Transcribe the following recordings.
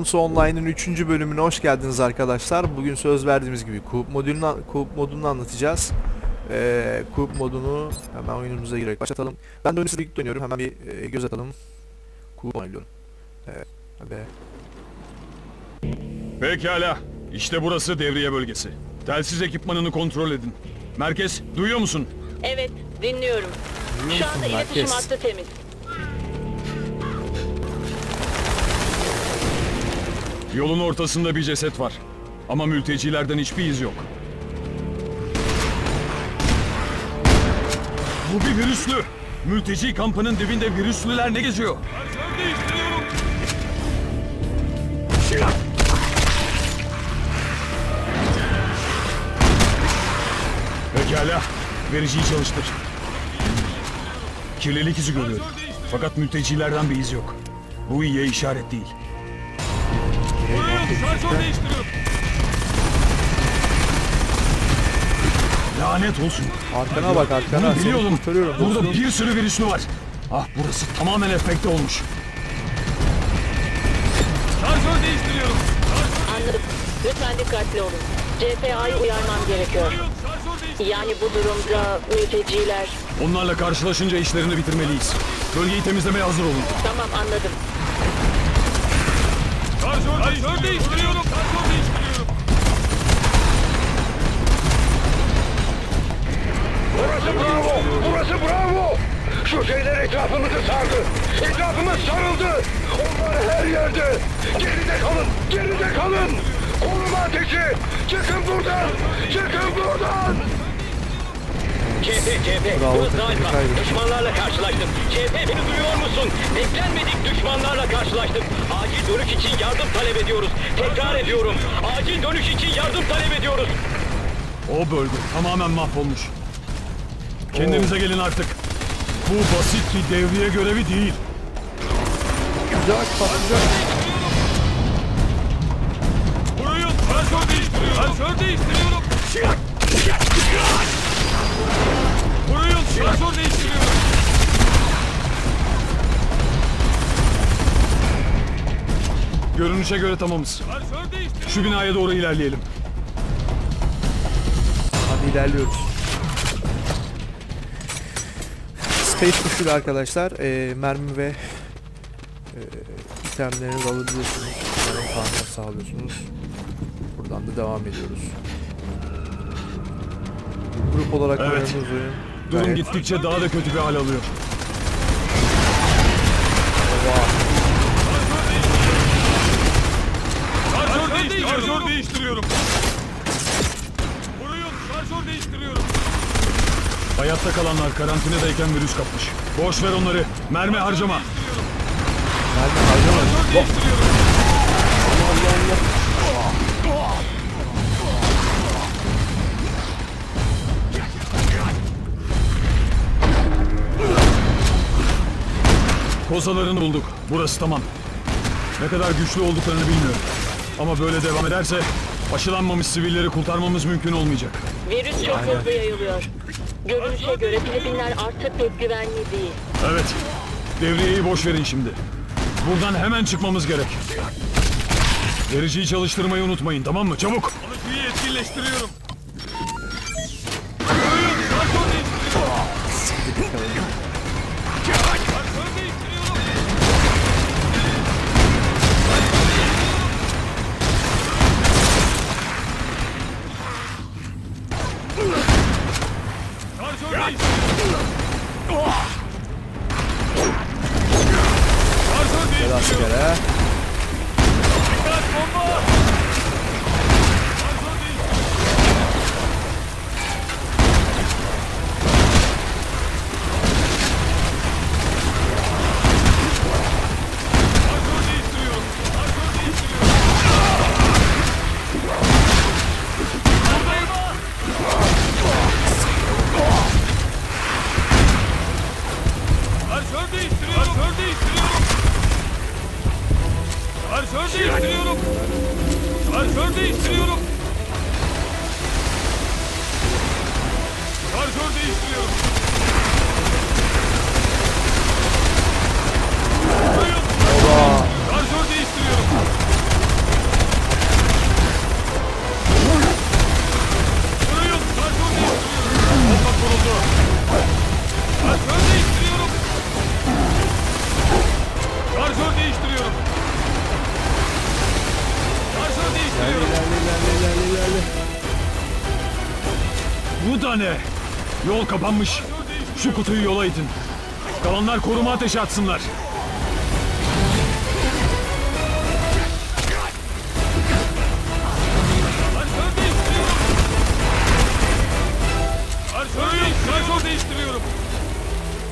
Alonso Online'ın 3. bölümüne hoş geldiniz arkadaşlar. Bugün söz verdiğimiz gibi Coop modülünü, Coop modunu anlatacağız. Ee, Coop modunu hemen oyunumuza girerek başlatalım. Ben de sizle birlikte oynuyorum. Hemen bir e, göz atalım. Coop oynuyorum. Evet. Pekala. İşte burası devriye bölgesi. Telsiz ekipmanını kontrol edin. Merkez, duyuyor musun? Evet, dinliyorum. Şu anda iletişim hattı temiz. Yolun ortasında bir ceset var. Ama mültecilerden hiçbir iz yok. Bu bir virüslü. Mülteci kampının dibinde virüslüler ne geziyor? değiştiriyorum. Pekala. Vericiyi çalıştır. Kirlilik izi görüyorum. Fakat mültecilerden bir iz yok. Bu iyiye işaret değil. Lanet olsun. Arkana bak arkana. Bunu biliyordum. Burada bir sürü virüslü var. Ah burası tamamen efekte olmuş. Şarjör değiştiriyorum. Anladım. Lütfen dikkatli olun. CPA'yı uyarmam gerekiyor. Yani bu durumda mülteciler... Onlarla karşılaşınca işlerini bitirmeliyiz. Bölgeyi temizlemeye hazır olun. Tamam anladım. Şarjör, değiştiriyorum. Şarjör değiştiriyorum. Burası bravo! Burası bravo! Şu şeyler etrafımızı sardı. Etrafımız sarıldı. Onlar her yerde. Geride kalın. Geride kalın. Koruma ateşi. Çıkın buradan. Çıkın buradan. CP, CP, Bravo, takımı kaybettik. Düşmanlarla karşılaştım. CP beni duyuyor musun? Beklenmedik düşmanlarla karşılaştım. Acil dönüş için yardım talep ediyoruz. Tekrar ediyorum. Acil dönüş için yardım talep ediyoruz. O bölge tamamen mahvolmuş. Kendinize gelin artık. Bu basit bir devriye görevi değil. Güzel patlayacak. Burayı şarjör değiştiriyorum. Şarjör değiştiriyorum. Şarjör değiştiriyorum. Görünüşe göre tamamız. Şu binaya doğru ilerleyelim. Hadi ilerliyoruz. Space tuşuyla arkadaşlar e, mermi ve e, itemlerinizi alabiliyorsunuz. Bunların sağlıyorsunuz. Buradan da devam ediyoruz. Grup olarak Evet. oynadığımız oyun. Durum gayet- gittikçe daha da kötü bir hal alıyor. Şarjör değiştiriyorum. Şarjör değiştiriyorum. Koruyun. Şarjör değiştiriyorum. Hayatta kalanlar karantinadayken virüs kapmış. Boş ver onları. Mermi harcama. Mermi harcama. Şarjör değiştiriyorum. Kozalarını bulduk. Burası tamam. Ne kadar güçlü olduklarını bilmiyorum. Ama böyle devam ederse aşılanmamış sivilleri kurtarmamız mümkün olmayacak. Virüs çok hızlı yayılıyor. Görünüşe göre Filipinler artık pek güvenli değil. Evet. Devriyeyi boş verin şimdi. Buradan hemen çıkmamız gerek. Vericiyi çalıştırmayı unutmayın tamam mı? Çabuk. Alıcıyı etkinleştiriyorum. Koruyun. Askere. Dikkat bomba. I'll you Bu da ne? Yol kapanmış. Şu kutuyu yola itin. Kalanlar koruma ateşi atsınlar.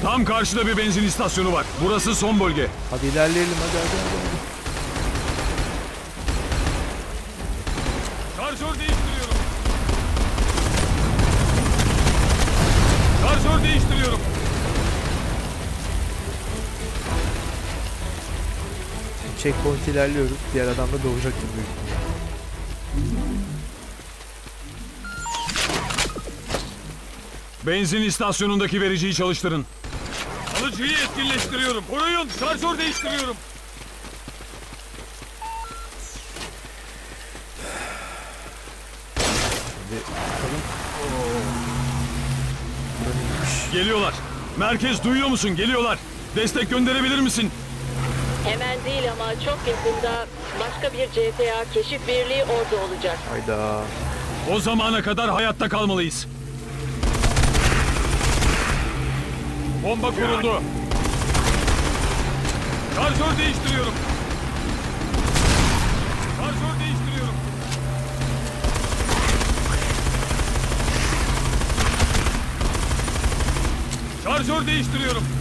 Tam karşıda bir benzin istasyonu var. Burası son bölge. Hadi ilerleyelim hadi hadi. hadi. Checkpoint ilerliyoruz. Diğer adam da büyük ihtimalle. Benzin istasyonundaki vericiyi çalıştırın. Alıcıyı etkinleştiriyorum. Koruyun, şarjör değiştiriyorum. Geliyorlar. Merkez duyuyor musun? Geliyorlar. Destek gönderebilir misin? Hemen değil ama çok yakında başka bir CTA keşif birliği orada olacak. Hayda. O zamana kadar hayatta kalmalıyız. Bomba kuruldu. Şarjör değiştiriyorum. Şarjör değiştiriyorum. Şarjör değiştiriyorum.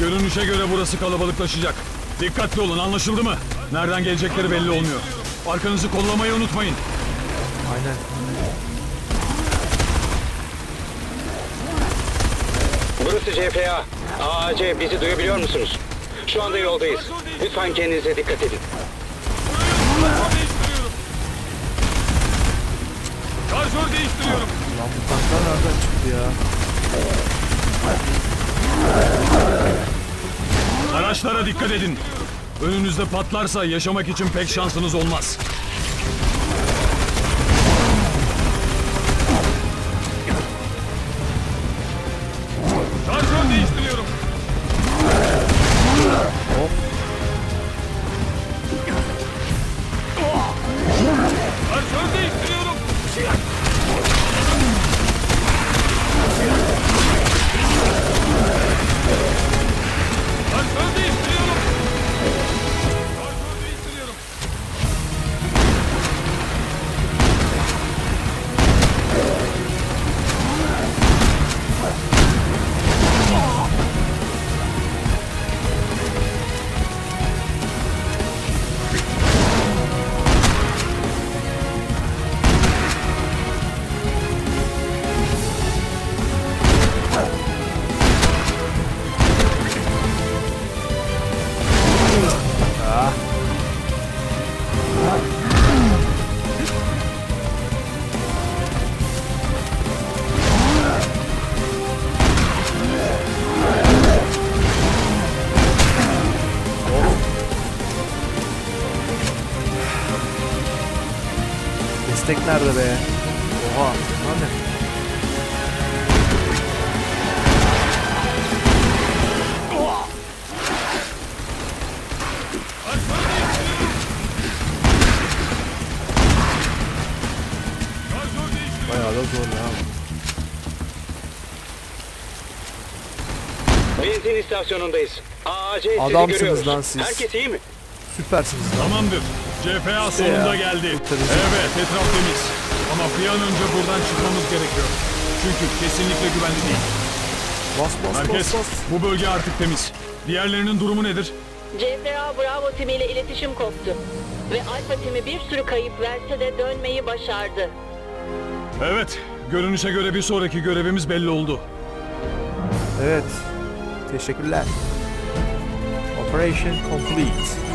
Görünüşe göre burası kalabalıklaşacak. Dikkatli olun anlaşıldı mı? Nereden gelecekleri belli olmuyor. Arkanızı kollamayı unutmayın. Aynen. Burası CFA. AAC bizi duyabiliyor musunuz? Şu anda yoldayız. Lütfen kendinize dikkat edin. Şarjör değiştiriyorum. Lan bu tanklar nereden çıktı ya? Araçlara dikkat edin. Önünüzde patlarsa yaşamak için pek şansınız olmaz. Nerede be? Oha. Lan. Bayağı da zor ya. Benzin istasyonundayız. AAC sizi Adamsınız görüyoruz. lan siz. Herkes iyi mi? Süpersiniz lan. Tamamdır. CFA İşte sonunda ya, geldi. Evet, etraf temiz. Ama bir an önce buradan çıkmamız gerekiyor. Çünkü kesinlikle güvenli değil. Bas bas Merkez, bas bas. bu bölge artık temiz. Diğerlerinin durumu nedir? CTA Bravo timiyle iletişim koptu. Ve Alfa timi bir sürü kayıp verse de dönmeyi başardı. Evet, görünüşe göre bir sonraki görevimiz belli oldu. Evet. Teşekkürler. Operation complete.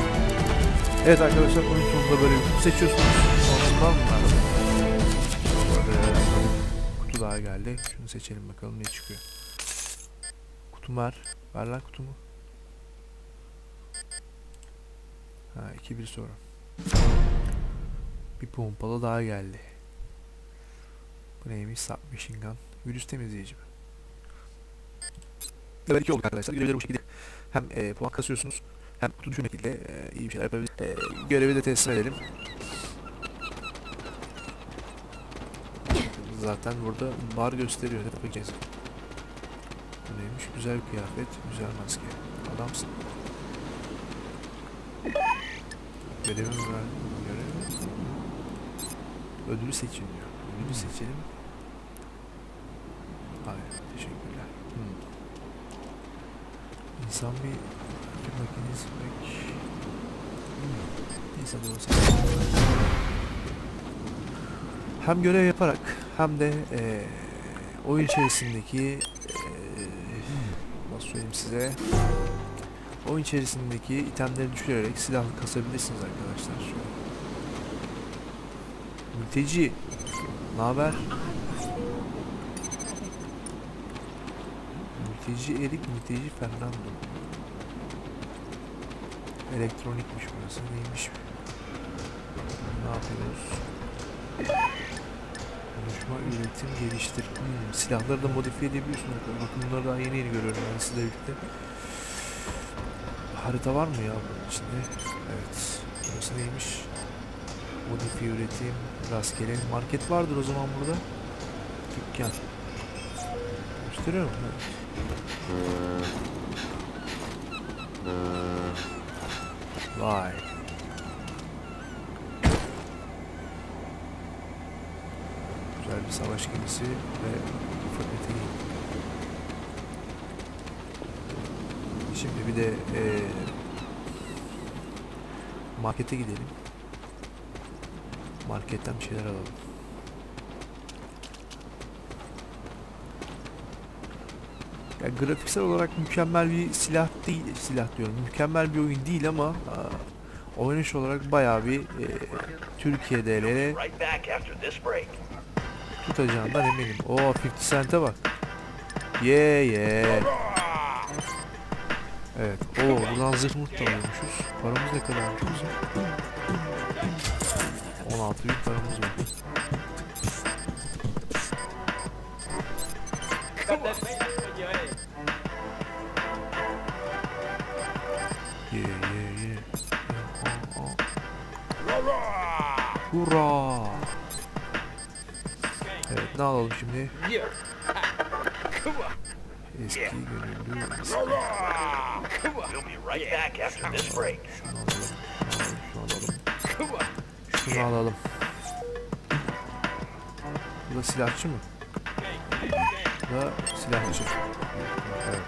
Evet arkadaşlar oyun sonunda böyle bir kutu seçiyorsunuz. Sonradan bunlar. Böyle kutu daha geldi. Şunu seçelim bakalım ne çıkıyor. Kutum var. Ver lan kutumu. Ha 2-1 sonra. Bir pompalı daha geldi. Bu neymiş? Submachine gun. Virüs temizleyici mi? Level 2 olduk arkadaşlar. Görevleri bu şekilde hem e, puan kasıyorsunuz hem düşürme şekilde e, iyi bir şeyler yapabiliriz. E, görevi de teslim edelim. zaten burada bar gösteriyor. Yapacağız? Bu neymiş? Güzel kıyafet, güzel maske. Adamsın. Görevim var. Görev. Ödülü seçin diyor. Ödülü seçelim. Hayır, teşekkürler. Hmm. İnsan bir, bir makinesi pek... Neyse de olsa. Hem görev yaparak hem de eee oyun içerisindeki eee nasıl söyleyeyim size oyun içerisindeki itemleri düşürerek silah kasabilirsiniz arkadaşlar. Mülteci ne haber? Mülteci Erik, mülteci Fernando. Elektronikmiş burası. Neymiş? Ne yapıyoruz? Konuşma, üretim, geliştir. Hmm, silahları da modifiye edebiliyorsun. Bakın bunları daha yeni yeni görüyorum ben sizle birlikte. Harita var mı ya bunun içinde? Evet. Burası neymiş? Modifiye üretim, rastgele. Market vardır o zaman burada. Dükkan. Gösteriyor mu? Evet. Vay. Güzel bir savaş gemisi ve ufak eteği. Şimdi bir de eee, markete gidelim. Marketten bir şeyler alalım. Ya grafiksel olarak mükemmel bir silah değil, silah diyorum. Mükemmel bir oyun değil ama aa, oynanış olarak bayağı bir after this break. tutacağından eminim. Oo 50 Cent'e bak. Ye ye. Evet. Oo buradan zırh da alıyormuşuz. Paramız ne bizim? 16 bin paramız var. Ye ye ye. Aa, aa. Hurra! Evet ne alalım şimdi? Eski gönüllü eski. Şunu alalım. Şunu alalım. Şunu alalım. Bu da silahçı mı? Da silahçı. Evet.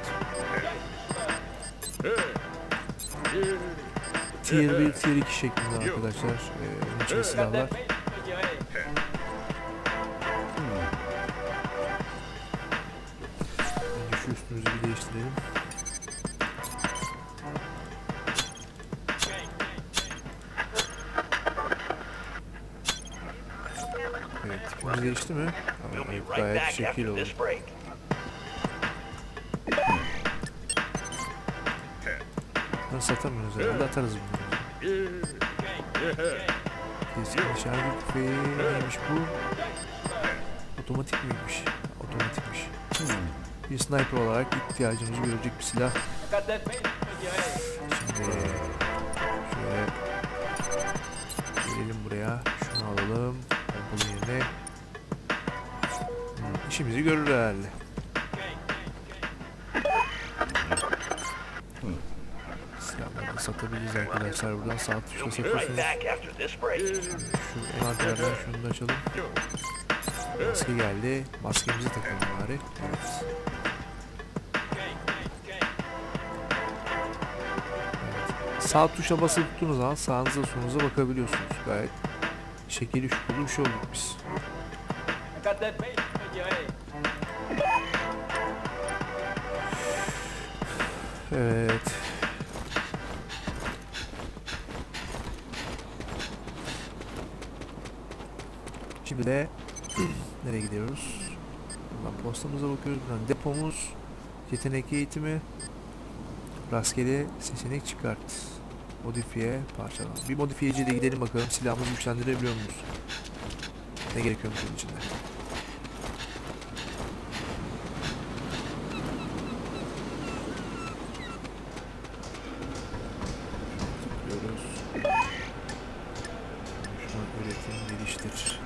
Tier 1, Tier 2 şeklinde arkadaşlar. Ee, silahlar. Evet, tipimiz değişti mi? Tamam, evet, gayet şekil oldu. Bunları satamıyoruz herhalde, atarız bunları. Keskin nişancı tüfeği neymiş bu? Otomatik miymiş? Otomatikmiş. Bir sniper olarak ihtiyacımızı görecek bir silah. Şimdi işimizi görür herhalde. Silahları da satabiliriz arkadaşlar. Buradan be right satıyorsunuz. Şu envanterden şunu da açalım. Maske geldi. Maskemizi takalım bari. Evet. Sağ tuşa basılı tuttuğunuz zaman sağınıza solunuza bakabiliyorsunuz. Gayet şekeri şukulu bir şey olduk biz. Evet. Şimdi de nereye gidiyoruz? Buradan postamıza bakıyoruz. Buradan depomuz, yetenek eğitimi, rastgele seçenek çıkart. Modifiye parçalan. Bir modifiyeciye de gidelim bakalım silahımızı güçlendirebiliyor muyuz? Ne gerekiyormuş bunun içinde? iştir.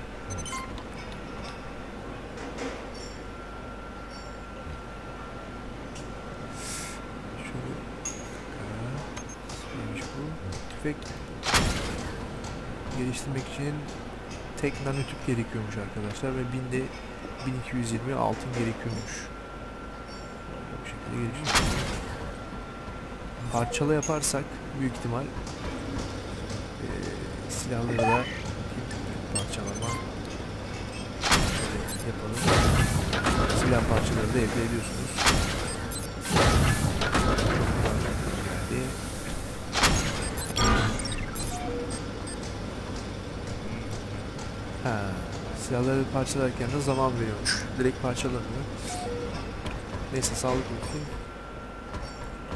tüfek geliştirmek için tek nanotüp gerekiyormuş arkadaşlar ve binde 1220 altın gerekiyormuş. Bu şekilde geliştirmek. Parçalı yaparsak büyük ihtimal e, silahları da parçalama şöyle yapalım. Silah parçaları da elde ediyorsunuz. Ha, silahları parçalarken de zaman veriyormuş. Direkt parçalamıyor. Neyse sağlık olsun.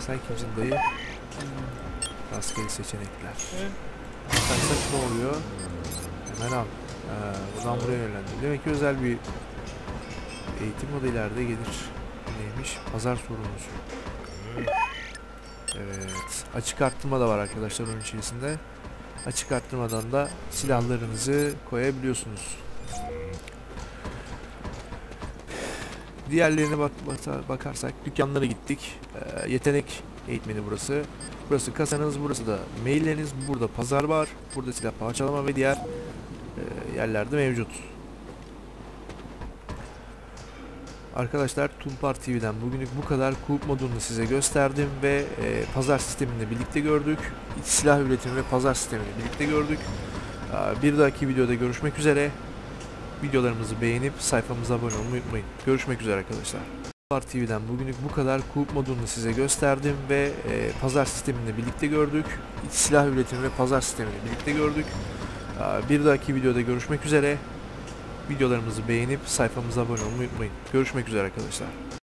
Sen kimsin dayı? Rastgele seçenekler. Baksak ne oluyor? Hemen al. Ha, buradan buraya yönlendir. Demek ki özel bir eğitim o ileride gelir. Neymiş? Pazar sorumlusu. Evet. Açık arttırma da var arkadaşlar onun içerisinde. Açık arttırmadan da silahlarınızı koyabiliyorsunuz. Diğerlerine bak bakarsak dükkanlara gittik. Ee, yetenek eğitmeni burası. Burası kasanız, burası da mailleriniz. Burada pazar var. Burada silah parçalama ve diğer yerlerde mevcut. Arkadaşlar Tulpar TV'den bugünlük bu kadar. Kulüp modunu size gösterdim ve e, pazar sistemini birlikte gördük. İç silah üretimi ve pazar sistemini birlikte gördük. Aa, Bir dahaki videoda görüşmek üzere. Videolarımızı beğenip sayfamıza abone olmayı unutmayın. Görüşmek üzere arkadaşlar. Tulpar TV'den bugünlük bu kadar. Kulüp modunu size gösterdim ve e, pazar sistemini birlikte gördük. İç silah üretimi ve pazar sistemini birlikte gördük. Aa, Bir dahaki videoda görüşmek üzere. Videolarımızı beğenip sayfamıza abone olmayı unutmayın. Görüşmek üzere arkadaşlar.